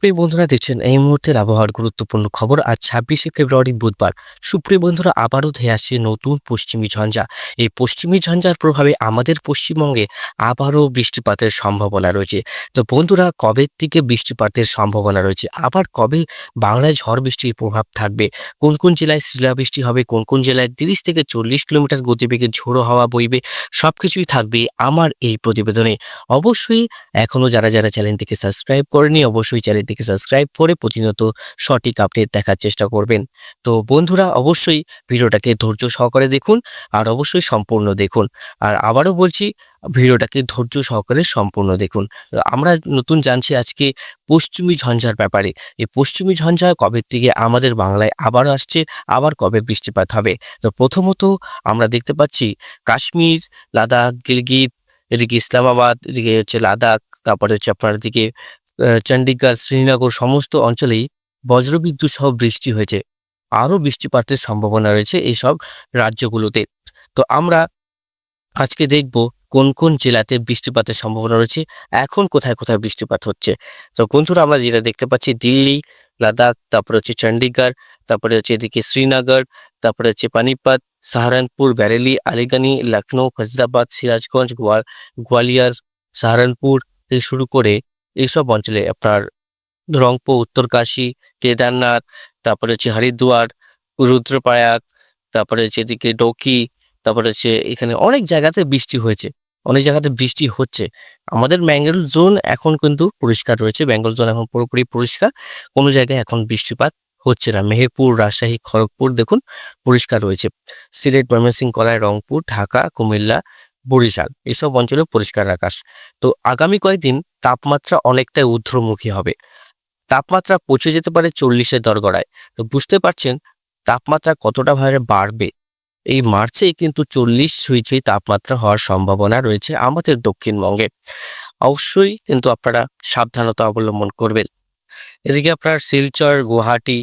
সুপ্রিয় বন্ধুরা, দেখছেন এই মুহূর্তের আবহাওয়ার গুরুত্বপূর্ণ খবর। আজ ছাব্বিশে ফেব্রুয়ারি, বুধবার। সুপ্রিয় বন্ধুরা, আবারও ধেয়ে আসছে নতুন পশ্চিমী ঝঞ্ঝা। এই পশ্চিমী ঝঞ্ঝার প্রভাবে আমাদের পশ্চিমবঙ্গে আবারও বৃষ্টিপাতের সম্ভাবনা রয়েছে। তো বন্ধুরা, কবে থেকে বৃষ্টিপাতের সম্ভাবনা রয়েছে? আবার কবে বাংলায় ঝড় বৃষ্টির প্রভাব থাকবে? কোন কোন জেলায় শিলাবৃষ্টি হবে? কোন কোন জেলায় তিরিশ থেকে চল্লিশ কিলোমিটার গতিবেগে ঝোড়ো হাওয়া বইবে? সব কিছুই থাকবে আমার এই প্রতিবেদনে। অবশ্যই এখনও যারা যারা চ্যানেলটিকে সাবস্ক্রাইব করেনি অবশ্যই চ্যানেলটিকে সাবস্ক্রাইব করে প্রতিনিয়ত সঠিক আপডেট দেখার চেষ্টা করবেন। তো বন্ধুরা, অবশ্যই ভিডিওটাকে ধৈর্য সহকারে দেখুন আর অবশ্যই সম্পূর্ণ দেখুন। আর আবারও বলছি, ভিডিওটাকে ধৈর্য সহকারে সম্পূর্ণ দেখুন। আমরা নতুন জানছি আজকে পশ্চিমী ঝঞ্ঝার ব্যাপারে। এই পশ্চিমী ঝঞ্ঝা কবে থেকে আমাদের বাংলায় আবার আসছে, আবার কবে বৃষ্টিপাত হবে? তো প্রথমত আমরা দেখতে পাচ্ছি কাশ্মীর, লাদাখ, গিলগিত, এদিকে ইসলামাবাদ, এদিকে হচ্ছে লাদাখ, তারপরে হচ্ছে আপনার দিকে চণ্ডীগড় শ্রীনগর সমস্ত অঞ্চলেই বজ্রবিদ্যুৎ সহ বৃষ্টি হয়েছে। আরও বৃষ্টিপাতের সম্ভাবনা রয়েছে এইসব রাজ্যগুলোতে। তো আমরা আজকে দেখব কোন কোন জেলাতে বৃষ্টিপাতের সম্ভাবনা রয়েছে, এখন কোথায় কোথায় বৃষ্টিপাত হচ্ছে। তো বন্ধুরা, আমরা যেটা দেখতে পাচ্ছি, দিল্লি, লাদাখ, তারপরে হচ্ছে চণ্ডীগড় তারপরে হচ্ছে এদিকে শ্রীনগর তারপরে হচ্ছে পানিপত, সাহারানপুর, ব্যারেলি আলিগঞ্জ লখনৌ ফরিদাবাদ, সিরাজগঞ্জ, গোয়া, গোয়ালিয়র, সাহারানপুর থেকে শুরু করে এইসব অঞ্চলে আপনার রংপুর, উত্তরকাশী, কেদারনাথ, তারপরে হচ্ছে হরিদ্বার, রুদ্রপ্রয়াগ, তারপরে হচ্ছে এদিকে ডোকি, তারপরে হচ্ছে এখানে অনেক জায়গাতে বৃষ্টি হয়েছে, অনেক জায়গাতে বৃষ্টি হচ্ছে। আমাদের বেঙ্গল জোন এখন কিন্তু পরিষ্কার রয়েছে বেঙ্গল জোন এখন পুরোপুরি পরিষ্কার, কোনো জায়গায় এখন বৃষ্টিপাত হচ্ছে না। মেহেরপুর, রাজশাহী, খড়গপুর দেখুন পরিষ্কার রয়েছে। সিলেট ময়মনসিংহ কলায় রংপুর, ঢাকা, কুমিল্লা, বরিশাল, এসব অঞ্চলে পরিষ্কার আকাশ। তো আগামী কয়েকদিন তাপমাত্রা অনেকটাই ঊর্ধ্বমুখী হবে। তাপমাত্রা পৌঁছে যেতে পারে চল্লিশের দরগড়ায়। তো বুঝতে পারছেন, তাপমাত্রা কতটা ভাবে বাড়বে? এই মার্চে কিন্তু চল্লিশ ছুঁই তাপমাত্রা হওয়ার সম্ভাবনা রয়েছে আমাদের দক্ষিণবঙ্গে। অবশ্যই কিন্তু আপনারা সাবধানতা অবলম্বন করবেন। এদিকে আপনার শিলচর, গুয়াহাটি,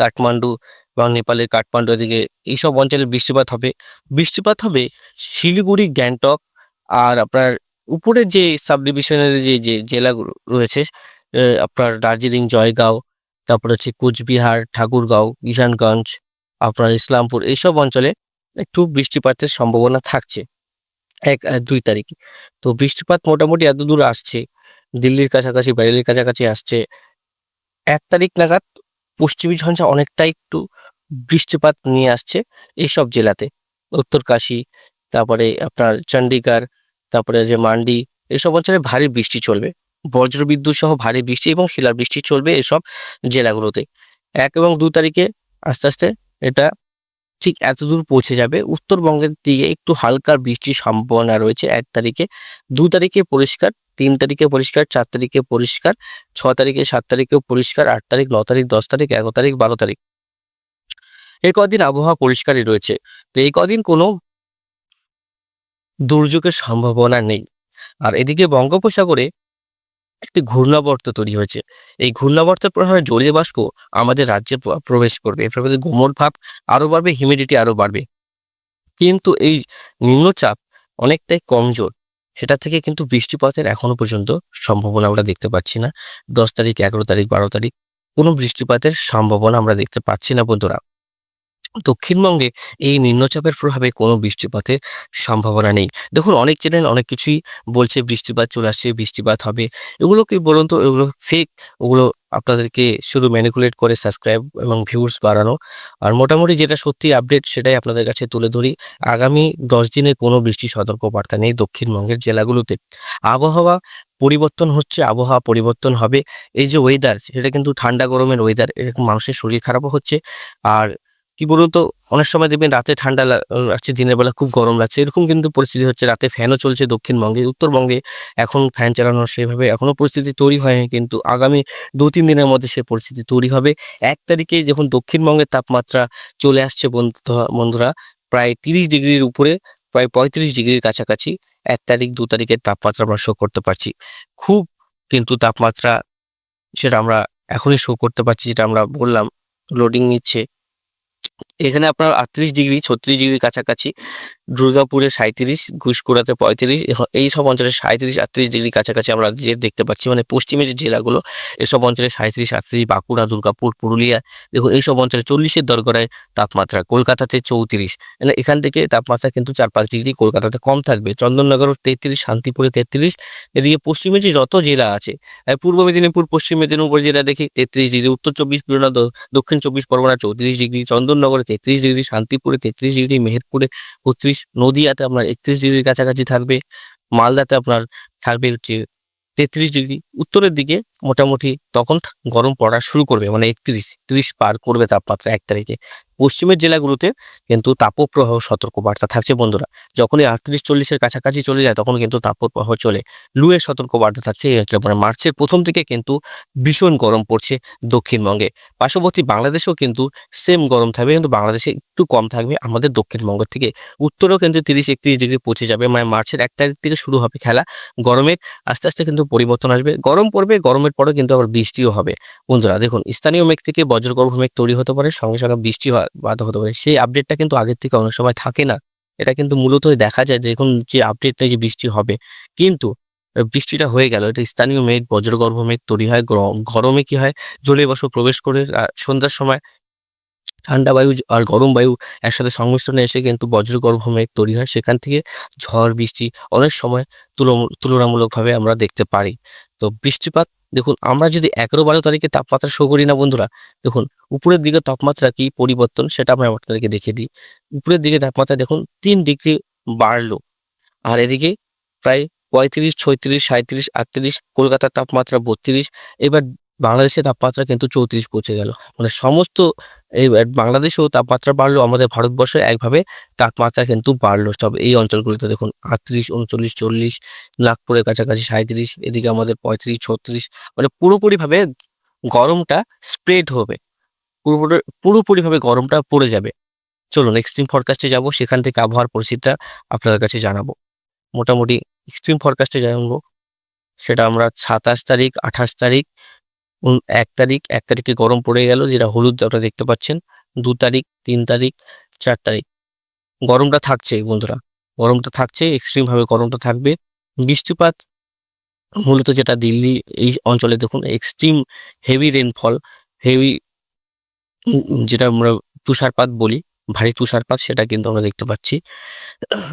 কাঠমান্ডু এবং নেপালের কাঠমান্ডু এদিকে এইসব অঞ্চলে বৃষ্টিপাত হবে। বৃষ্টিপাত হবে শিলিগুড়ি, গ্যাংটক আর আপনার উপরের যে সাব ডিভিশনের যে যে জেলাগুলো রয়েছে আপনার দার্জিলিং, জয়গাঁও, তারপর হচ্ছে কোচবিহার, ঠাকুরগাঁও, কিষানগঞ্জ, আপনার ইসলামপুর এইসব অঞ্চলে একটু বৃষ্টিপাতের সম্ভাবনা থাকছে। এক দুই তারিখে। তো বৃষ্টিপাত মোটামুটি এত দূর আসছে, দিল্লির কাছাকাছি বাইরের কাছাকাছি আসছে, এক তারিখ নাগাদ পশ্চিমী ঝঞ্ঝা অনেকটাই একটু বৃষ্টিপাত নিয়ে আসছে এইসব জেলাতে। উত্তরকাশী, তারপরে আপনার চণ্ডীগড় তারপরে যে মান্ডি, এসব অঞ্চলে ভারী বৃষ্টি চলবে। বজ্রবিদ্যুৎ সহ ভারী বৃষ্টি এবং শিলাবৃষ্টি চলবে এসব জেলাগুলোতে। এক এবং দু তারিখে আস্তে আস্তে এটা ঠিক এতদূর পৌঁছে যাবে। উত্তরবঙ্গের দিকে একটু হালকা বৃষ্টির সম্ভাবনা রয়েছে এক তারিখে। দু তারিখে পরিষ্কার, তিন তারিখে পরিষ্কার, চার তারিখে পরিষ্কার, ছ তারিখে সাত তারিখেও পরিষ্কার, আট তারিখ, ন তারিখ, দশ তারিখ, এগারো তারিখ, বারো তারিখ। এই কদিন আবহাওয়া পরিষ্কারই রয়েছে। তো এই কদিন কোনো দুর্যোগের সম্ভাবনা নেই। আর এদিকে বঙ্গোপসাগরে একটি ঘূর্ণাবর্ত তৈরি হয়েছে। এই ঘূর্ণাবর্তের প্রভাবে জলীয় বাষ্প আমাদের রাজ্যে প্রবেশ করবে। এর ফলে গোমর ভাব আরও বাড়বে, হিউমিডিটি আরও বাড়বে। কিন্তু এই নিম্নচাপ অনেকটাই কমজোর। সেটা থেকে কিন্তু বৃষ্টিপাতের এখনও পর্যন্ত সম্ভাবনা আমরা দেখতে পাচ্ছি না। দশ তারিখ, এগারো তারিখ, বারো তারিখ কোনো বৃষ্টিপাতের সম্ভাবনা আমরা দেখতে পাচ্ছি না, বন্ধুরা। দক্ষিণবঙ্গে এই নিম্নচাপের প্রভাবে কোনো বৃষ্টিপাতের সম্ভাবনা নেই। দেখুন, অনেক চ্যানেল অনেক কিছুই বলছে বৃষ্টিপাত চলে আসছে, বৃষ্টিপাত হবে। এগুলো কি বলুন তো? এগুলো ফেক ওগুলো আপনাদেরকে শুধু ম্যানিকুলেট করে সাবস্ক্রাইব এবং ভিউজ বাড়ানো। আর মোটামুটি যেটা সত্যি আপডেট সেটাই আপনাদের কাছে তুলে ধরি। আগামী দশ দিনে কোনো বৃষ্টি সতর্কবার্তা নেই দক্ষিণবঙ্গের জেলাগুলোতে। আবহাওয়া পরিবর্তন হচ্ছে, আবহাওয়া পরিবর্তন হবে। এই যে ওয়েদার সেটা কিন্তু ঠান্ডা গরমের ওয়েদার মানুষের শরীর খারাপও হচ্ছে। আর কি বলুন তো, অনেক সময় দেখবেন রাতে ঠান্ডা লাগছে, দিনের বেলা খুব গরম লাগছে, এরকম কিন্তু পরিস্থিতি হচ্ছে। রাতে ফ্যানও চলছে দক্ষিণবঙ্গে, উত্তরবঙ্গে। এখন ফ্যান চালানোর সেভাবে এখনও পরিস্থিতি তৈরি হয়নি, কিন্তু আগামী দু তিন দিনের মধ্যে সে পরিস্থিতি তৈরি হবে। এক তারিখে যখন দক্ষিণবঙ্গের তাপমাত্রা চলে আসছে বন্ধু- বন্ধুরা, প্রায় তিরিশ ডিগ্রির উপরে, প্রায় পঁয়ত্রিশ ডিগ্রির কাছাকাছি, এক তারিখ, দু তারিখের তাপমাত্রা আমরা শো করতে পারছি। খুব কিন্তু তাপমাত্রা, সেটা আমরা এখনই শো করতে পারছি, যেটা আমরা বললাম লোডিং নিচ্ছে। এখানে আপনার আটত্রিশ ডিগ্রি ছত্রিশ ডিগ্রি কাছাকাছি। দুর্গাপুরে সাঁইত্রিশ ঘুষকুড়াতে পঁয়ত্রিশ এই সব অঞ্চলে সাঁইত্রিশ, আটত্রিশ ডিগ্রি কাছাকাছি আমরা যে দেখতে পাচ্ছি। মানে পশ্চিমের যে জেলাগুলো, এসব অঞ্চলে সাঁইত্রিশ, আটত্রিশ, বাঁকুড়া, দুর্গাপুর, পুরুলিয়া, দেখুন এইসব অঞ্চলে চল্লিশের দরগড়ায় তাপমাত্রা, কলকাতাতে চৌত্রিশ। মানে এখান থেকে তাপমাত্রা কিন্তু চার পাঁচ ডিগ্রি কলকাতাতে কম থাকবে। চন্দননগর তেত্রিশ, শান্তিপুরে তেত্রিশ। এদিকে পশ্চিমে যে যত জেলা আছে পূর্ব মেদিনীপুর, পশ্চিম মেদিনীপুর জেলা দেখি তেত্রিশ ডিগ্রি, উত্তর চব্বিশ পরগনা দক্ষিণ চব্বিশ পরগনা চৌত্রিশ ডিগ্রি, চন্দননগরে তেত্রিশ ডিগ্রি, শান্তিপুরে তেত্রিশ ডিগ্রি, মেহেরপুরে বত্রিশ নদিয়াতে আপনার একত্রিশ ডিগ্রির কাছাকাছি থাকবে, মালদাতে আপনার থাকবে হচ্ছে তেত্রিশ ডিগ্রি। উত্তরের দিকে মোটামুটি তখন গরম পড়া শুরু করবে মানে একত্রিশ, ত্রিশ পার করবে তাপমাত্রা এক তারিখে। পশ্চিমের জেলাগুলোতে কিন্তু তাপপ্রবাহ সতর্কবার্তা থাকছে বন্ধুরা। যখনই আটত্রিশ চল্লিশের কাছাকাছি চলে যায় তখন কিন্তু তাপপ্রবাহ চলে। লুয়ের সতর্কবার্তা থাকছে মানে মার্চের প্রথম থেকে কিন্তু ভীষণ গরম পড়ছে দক্ষিণবঙ্গে। পার্শ্ববর্তী বাংলাদেশেও কিন্তু সেম গরম থাকবে, কিন্তু বাংলাদেশে একটু কম থাকবে। আমাদের দক্ষিণবঙ্গের থেকে উত্তরেও কিন্তু তিরিশ, একত্রিশ ডিগ্রি পৌঁছে যাবে। মানে মার্চের এক তারিখ থেকে শুরু হবে খেলা। গরমের আস্তে আস্তে কিন্তু পরিবর্তন আসবে। গরম পড়বে, গরমের পরে কিন্তু আবার বৃষ্টিও হবে। বন্ধুরা দেখুন, স্থানীয় মেঘ থেকে বজ্রগর্ভ মেঘ তৈরি হতে পারে। সঙ্গে সঙ্গে বৃষ্টি হয়। বাধা হতে পারে। সেই আপডেটটা কিন্তু আগের থেকে অনেক সময় থাকে না। এটা কিন্তু মূলত দেখা যায় দেখুন যে আপডেটটা যে বৃষ্টি হবে। কিন্তু বৃষ্টিটা হয়ে গেল। এটা স্থানীয় মেঘ, বজ্রগর্ভ মেঘ তৈরি হয়। গর- গরমে কি হয়? জলীয় বাষ্প প্রবেশ করে সন্ধ্যার সময় ঠান্ডা বায়ু আর গরম বায়ু একসাথে সংমিশ্রণে এসে কিন্তু বজ্রগর্ভ মেঘ তৈরি হয়। সেখান থেকে ঝড়, বৃষ্টি অনেক সময় তুলনামূলকভাবে আমরা দেখতে পারি। তো বৃষ্টিপাত দেখুন, আমরা যদি এগারো বারো তারিখে তাপমাত্রা শো করি না বন্ধুরা, দেখুন, উপরের দিকে তাপমাত্রা কি পরিবর্তন সেটা আমরা আপনাদেরকে দেখে দিই। উপরের দিকে তাপমাত্রা দেখুন, তিন ডিগ্রি বাড়লো। আর এদিকে প্রায় পঁয়ত্রিশ, ছয়ত্রিশ সাঁত্রিশ আটত্রিশ, কলকাতার তাপমাত্রা বত্রিশ। এবার বাংলাদেশের তাপমাত্রা কিন্তু চৌত্রিশ পৌঁছে গেল। মানে সমস্ত এই বাংলাদেশেও তাপমাত্রা বাড়লো, আমাদের ভারতবর্ষে একভাবে তাপমাত্রা কিন্তু বাড়লো। সব এই অঞ্চলগুলিতে দেখুন, আটত্রিশ, উনচল্লিশ, চল্লিশ, নাগপুরের কাছাকাছি সাঁত্রিশ এদিকে আমাদের পঁয়ত্রিশ, ছত্রিশ মানে পুরোপুরিভাবে গরমটা স্প্রেড হবে। পুরোপুরি, পুরোপুরিভাবে গরমটা পড়ে যাবে। চলুন এক্সট্রিম ফরকাস্টে যাব, সেখান থেকে আবহাওয়ার পরিস্থিতিটা আপনাদের কাছে জানাব। মোটামুটি এক্সট্রিম ফরকাস্টে জানাব, সেটা আমরা সাতাশ তারিখ, আঠাশ তারিখ এক তারিখ, এক তারিখে গরম পড়ে গেল, যেটা হলুদ আপনারা দেখতে পাচ্ছেন। দু তারিখ, তিন তারিখ, চার তারিখ। গরমটা থাকছে, বন্ধুরা। গরমটা থাকছে এক্সট্রিম ভাবে গরমটা থাকবে। বৃষ্টিপাত মূলত যেটা দিল্লি, এই অঞ্চলে দেখুন এক্সট্রিম হেভি রেনফল হেভি যেটা আমরা তুষারপাত বলি, ভারী তুষারপাত, সেটা কিন্তু আমরা দেখতে পাচ্ছি।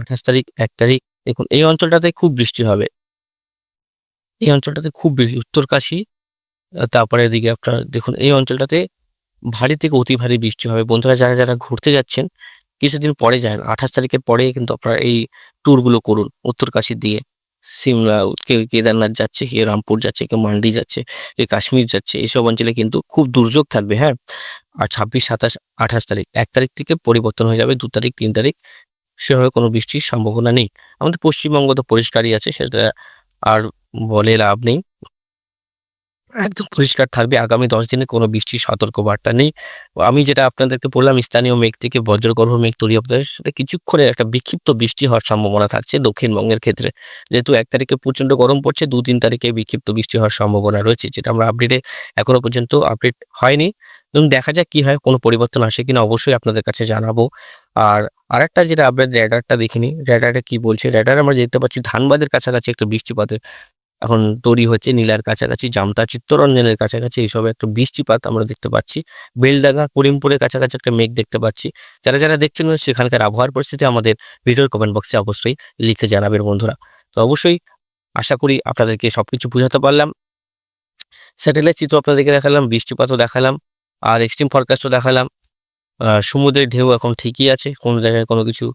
আঠাশ তারিখ, এক তারিখ, দেখুন, এই অঞ্চলটাতে খুব বৃষ্টি হবে। এই অঞ্চলটাতে খুব উত্তরকাশী তারপরে এদিকে আপনার দেখুন, এই অঞ্চলটাতে ভারী থেকে অতি ভারী বৃষ্টি হবে। বন্ধুরা, যারা যারা ঘুরতে যাচ্ছেন, কিছুদিন পরে যান আঠাশ তারিখের পরে কিন্তু আপনারা এই ট্যুরগুলো করুন উত্তরকাশীর দিয়ে। সিমলা কেউ কেদারনাথ যাচ্ছে কেউ রামপুর যাচ্ছে কেউ মান্ডি যাচ্ছে কেউ কাশ্মীর যাচ্ছে এইসব অঞ্চলে কিন্তু খুব দুর্যোগ থাকবে হ্যাঁ? আর ছাব্বিশ, সাতাশ, আঠাশ তারিখ, এক তারিখ থেকে পরিবর্তন হয়ে যাবে, দু তারিখ, তিন তারিখ, সেভাবে কোনো বৃষ্টির সম্ভাবনা নেই। আমাদের পশ্চিমবঙ্গ তো পরিষ্কারই আছে, সেটা আর বলে লাভ নেই। একদম পরিষ্কার থাকবে। আগামী দশ দিনে কোনো বৃষ্টির সতর্ক বার্তা নেই। আমি যেটা আপনাদেরকে বললাম, স্থানীয় মেঘ থেকে বজ্রগর্ভ মেঘ তৈরি হবে। সেটা কিছুক্ষণের একটা বিক্ষিপ্ত বৃষ্টি হওয়ার সম্ভাবনা থাকছে দক্ষিণবঙ্গের ক্ষেত্রে। যেহেতু এক তারিখে প্রচণ্ড গরম পড়ছে, দু তিন তারিখে বিক্ষিপ্ত বৃষ্টি হওয়ার সম্ভাবনা রয়েছে, যেটা আমরা আপডেটে এখনও পর্যন্ত আপডেট হয়নি। এবং দেখা যাক কি হয়, কোনো পরিবর্তন আসে কিনা অবশ্যই আপনাদের কাছে জানাব। আর আরেকটা যেটা আপডেট র্যাডারটা দেখিনি র্যাডারে কি বলছে? র্যাডার আমরা দেখতে পাচ্ছি, ধানবাদের কাছাকাছি একটা বৃষ্টিপাতের এখন তৈরি হচ্ছে নীলার কাছাকাছি, জামতা, চিত্তরঞ্জনের কাছাকাছি, এইসব একটা বৃষ্টিপাত আমরা দেখতে পাচ্ছি। বেলডাঙ্গা, করিমপুরের কাছাকাছি একটা মেঘ দেখতে পাচ্ছি। যারা যারা দেখছেন সেখানকার আবহাওয়ার পরিস্থিতি আমাদের ভিডিওর কমেন্ট বক্সে অবশ্যই লিখে জানাবেন বন্ধুরা। তো অবশ্যই আশা করি আপনাদেরকে সবকিছু বোঝাতে পারলাম। স্যাটেলাইট চিত্র আপনাদেরকে দেখালাম, বৃষ্টিপাতও দেখালাম, আর এক্সট্রিম ফরকাস্টও দেখালাম। সমুদ্রের ঢেউ এখন ঠিকই আছে, কোনো জায়গায় কোনো কিছু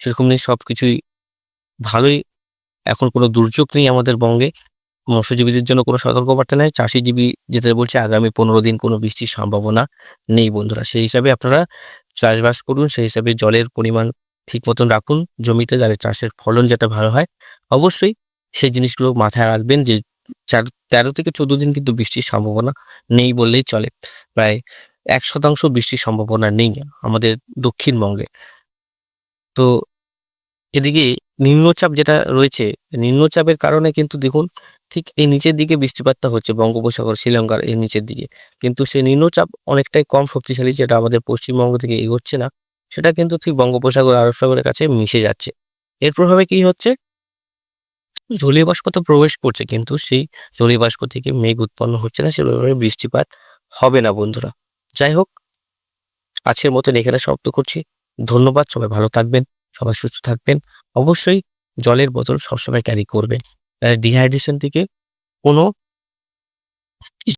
সেরকম নেই সব কিছুই ভালোই এখন কোনো দুর্যোগ নেই আমাদের বঙ্গে। মৎস্যজীবীদের জন্য কোনো সতর্কবার্তা নেই। চাষিজীবী যেটা বলছে, আগামী পনেরো দিন কোনো বৃষ্টির সম্ভাবনা নেই বন্ধুরা। সেই হিসাবে আপনারা চাষবাস করুন, সেই হিসাবে জলের পরিমাণ ঠিক মতন রাখুন। জমিতে যাতে চাষের ফলন যাতে ভালো হয়, অবশ্যই সেই জিনিসগুলো মাথায় রাখবেন যে চার, তেরো থেকে চোদ্দ দিন কিন্তু বৃষ্টির সম্ভাবনা নেই বললেই চলে। প্রায় এক শতাংশ বৃষ্টির সম্ভাবনা নেই আমাদের দক্ষিণবঙ্গে। তো এদিকে নিম্নচাপ যেটা রয়েছে, নিম্নচাপের কারণে কিন্তু দেখুন, ঠিক এই নিচের দিকে বৃষ্টিপাতটা হচ্ছে বঙ্গোপসাগর, শ্রীলঙ্কার এই নিচের দিকে। কিন্তু সেই নিম্নচাপ অনেকটাই কম শক্তিশালী যেটা আমাদের পশ্চিমবঙ্গ থেকে এগোচ্ছে না, সেটা কিন্তু ঠিক বঙ্গোপসাগর, আরব সাগরের কাছে মিশে যাচ্ছে। এর প্রভাবে কি হচ্ছে? জলীয় বাষ্প তো প্রবেশ করছে, কিন্তু সেই জলীয় বাষ্প থেকে মেঘ উৎপন্ন হচ্ছে না, সেভাবে বৃষ্টিপাত হবে না, বন্ধুরা। যাই হোক, আজকের মতন এখানে সমাপ্ত করছি। ধন্যবাদ, সবাই ভালো থাকবেন, সবাই সুস্থ থাকবেন। অবশ্যই জলের বোতল সবসময় ক্যারি করবে। ডিহাইড্রেশন থেকে কোনো